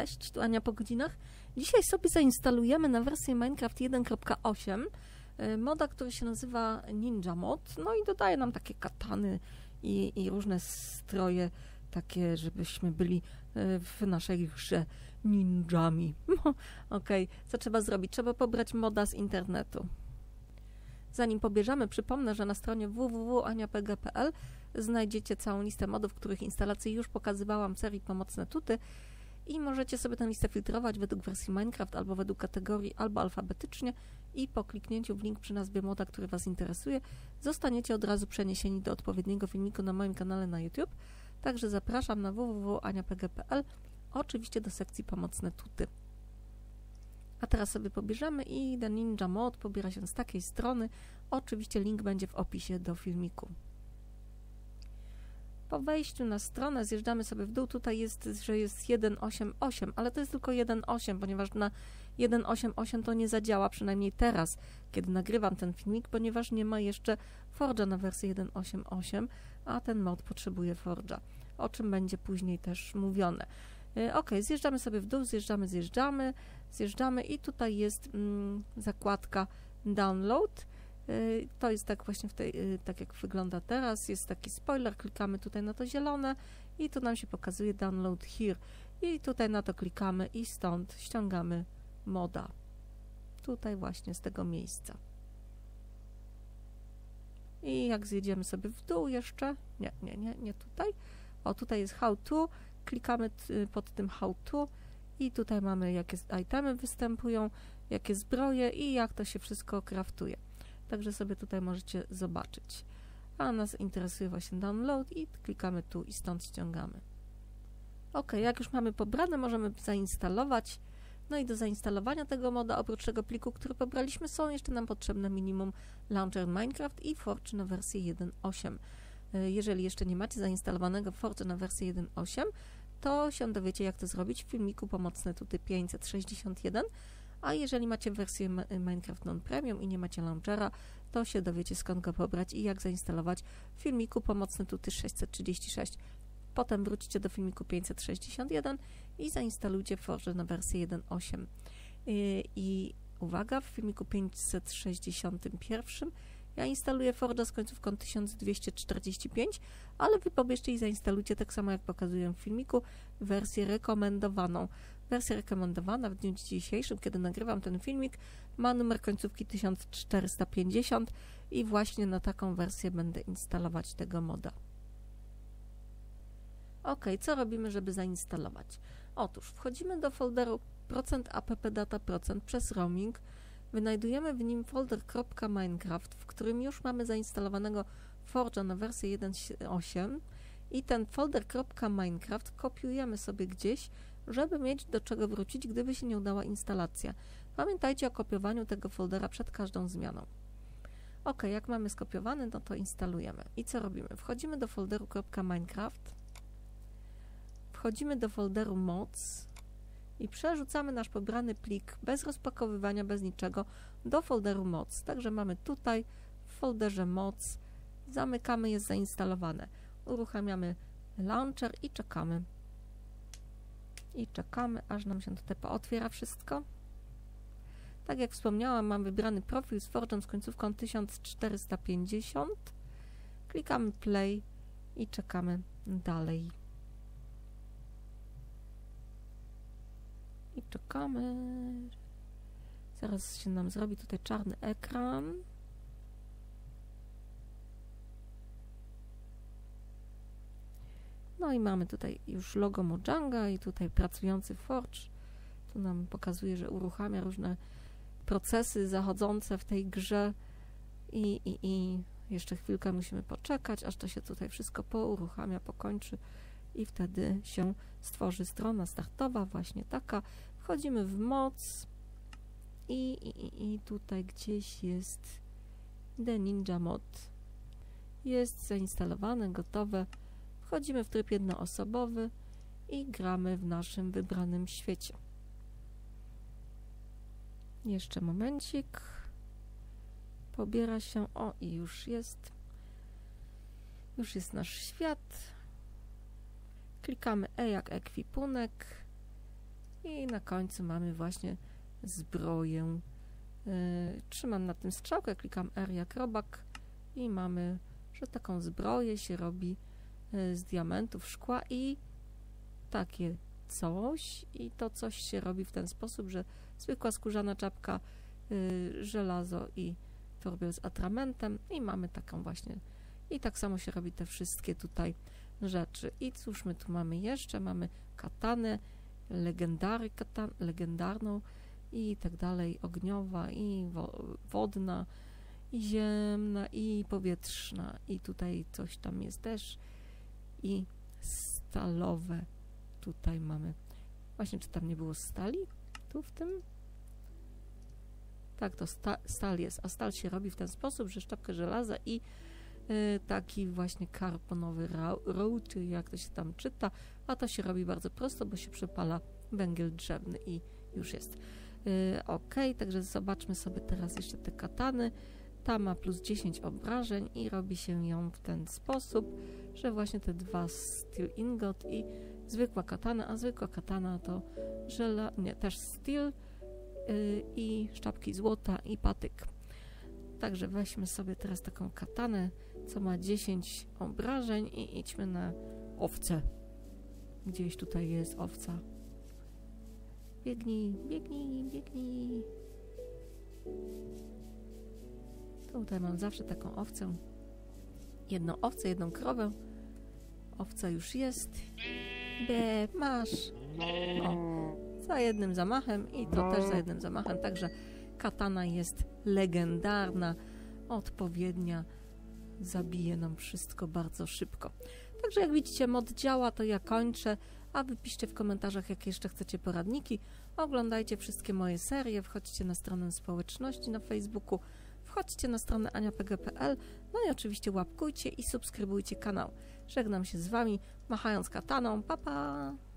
Cześć, tu Ania po godzinach. Dzisiaj sobie zainstalujemy na wersję Minecraft 1.8 y, moda, który się nazywa Ninja Mod. No i dodaje nam takie katany i, i różne stroje, takie, żebyśmy byli y, w naszej grze ninjami. Okej, okay. co trzeba zrobić? Trzeba pobrać moda z internetu. Zanim pobierzemy, przypomnę, że na stronie www.aniapg.pl znajdziecie całą listę modów, których instalacje już pokazywałam w serii Pomocne Tuty i możecie sobie tę listę filtrować według wersji Minecraft albo według kategorii, albo alfabetycznie i po kliknięciu w link przy nazwie moda, który Was interesuje, zostaniecie od razu przeniesieni do odpowiedniego filmiku na moim kanale na YouTube. Także zapraszam na www.aniapg.pl, oczywiście do sekcji Pomocne Tuty. A teraz sobie pobierzemy i The Ninja Mod pobiera się z takiej strony. Oczywiście link będzie w opisie do filmiku. Po wejściu na stronę zjeżdżamy sobie w dół. Tutaj jest, że jest 1.8.8, ale to jest tylko 1.8, ponieważ na 1.8.8 to nie zadziała, przynajmniej teraz, kiedy nagrywam ten filmik, ponieważ nie ma jeszcze Forge'a na wersję 1.8.8, a ten mod potrzebuje Forge'a, o czym będzie później też mówione. Y, ok, zjeżdżamy sobie w dół, zjeżdżamy, zjeżdżamy, zjeżdżamy i tutaj jest mm, zakładka download. Y, to jest tak właśnie w tej, y, tak jak wygląda teraz. Jest taki spoiler, klikamy tutaj na to zielone i tu nam się pokazuje download here. I tutaj na to klikamy i stąd ściągamy moda. Tutaj właśnie z tego miejsca. I jak zjedziemy sobie w dół jeszcze, nie, nie, nie, nie tutaj. O, tutaj jest how to, klikamy pod tym how to i tutaj mamy jakie itemy występują, jakie zbroje i jak to się wszystko kraftuje. Także sobie tutaj możecie zobaczyć. A nas interesuje właśnie download i klikamy tu i stąd ściągamy. Ok, jak już mamy pobrane, możemy zainstalować. No i do zainstalowania tego moda, oprócz tego pliku, który pobraliśmy, są jeszcze nam potrzebne minimum Launcher Minecraft i Forge na wersję 1.8. E, jeżeli jeszcze nie macie zainstalowanego Forge na wersję 1.8, to się dowiecie, jak to zrobić w filmiku pomocne tutaj 561, a jeżeli macie wersję Minecraft Non-Premium i nie macie launchera, to się dowiecie skąd go pobrać i jak zainstalować w filmiku pomocne tuty 636. Potem wróćcie do filmiku 561 i zainstalujcie Forge na wersję 1.8. I, uwaga, w filmiku 561 ja instaluję Forda z końcówką 1245, ale Wy pobierzcie i zainstalujcie tak samo jak pokazuję w filmiku wersję rekomendowaną. Wersja rekomendowana w dniu dzisiejszym, kiedy nagrywam ten filmik, ma numer końcówki 1450 i właśnie na taką wersję będę instalować tego moda. Ok, co robimy, żeby zainstalować? Otóż wchodzimy do folderu %appdata% przez roaming, Wynajdujemy w nim folder .minecraft, w którym już mamy zainstalowanego Forge'a na wersję 1.8 i ten folder .minecraft kopiujemy sobie gdzieś, żeby mieć do czego wrócić, gdyby się nie udała instalacja. Pamiętajcie o kopiowaniu tego foldera przed każdą zmianą. Ok, jak mamy skopiowany, no to instalujemy. I co robimy? Wchodzimy do folderu .minecraft, wchodzimy do folderu mods, i przerzucamy nasz pobrany plik bez rozpakowywania, bez niczego do folderu moc. Także mamy tutaj w folderze moc, zamykamy, jest zainstalowane. Uruchamiamy launcher i czekamy. I czekamy, aż nam się tutaj pootwiera wszystko. Tak jak wspomniałam, mam wybrany profil z Forge'em z końcówką 1450. Klikamy play i czekamy dalej. I czekamy. Zaraz się nam zrobi tutaj czarny ekran. No i mamy tutaj już logo Mojanga i tutaj pracujący Forge. Tu nam pokazuje, że uruchamia różne procesy zachodzące w tej grze i, i, i jeszcze chwilkę musimy poczekać, aż to się tutaj wszystko pouruchamia, pokończy i wtedy się stworzy strona startowa, właśnie taka. Wchodzimy w moc i, i, i tutaj gdzieś jest The Ninja Mod. Jest zainstalowane, gotowe. Wchodzimy w tryb jednoosobowy i gramy w naszym wybranym świecie. Jeszcze momencik. Pobiera się. O, i już jest. Już jest nasz świat. Klikamy E jak ekwipunek I na końcu mamy właśnie zbroję. Yy, trzymam na tym strzałkę, klikam R jak robak i mamy, że taką zbroję się robi z diamentów, szkła i takie coś. I to coś się robi w ten sposób, że zwykła skórzana czapka, yy, żelazo i torbiel z atramentem i mamy taką właśnie i tak samo się robi te wszystkie tutaj rzeczy. I cóż my tu mamy jeszcze? Mamy katanę, legendary katan, legendarną i tak dalej, ogniowa i wo, wodna i ziemna i powietrzna i tutaj coś tam jest też i stalowe. Tutaj mamy. Właśnie czy tam nie było stali? Tu w tym? Tak to sta, stal jest, a stal się robi w ten sposób, że sztabkę żelaza i y, taki właśnie karbonowy czy jak to się tam czyta, a to się robi bardzo prosto, bo się przepala węgiel drzewny i już jest. Y, ok, także zobaczmy sobie teraz jeszcze te katany. Ta ma plus 10 obrażeń i robi się ją w ten sposób, że właśnie te dwa steel ingot i zwykła katana, a zwykła katana to żela, nie, też steel yy, i sztabki złota i patyk. Także weźmy sobie teraz taką katanę, co ma 10 obrażeń i idźmy na owce. Gdzieś tutaj jest owca. Biegnij, biegnij, biegnij. Tutaj mam zawsze taką owcę. Jedną owcę, jedną krowę. Owca już jest. Be, masz. O, za jednym zamachem i to też za jednym zamachem. Także katana jest legendarna, odpowiednia. Zabije nam wszystko bardzo szybko. Także jak widzicie, mod działa, to ja kończę a wy piszcie w komentarzach, jakie jeszcze chcecie poradniki. Oglądajcie wszystkie moje serie, wchodźcie na stronę społeczności na Facebooku, wchodźcie na stronę aniapg.pl, no i oczywiście łapkujcie i subskrybujcie kanał. Żegnam się z Wami, machając kataną. Pa, pa!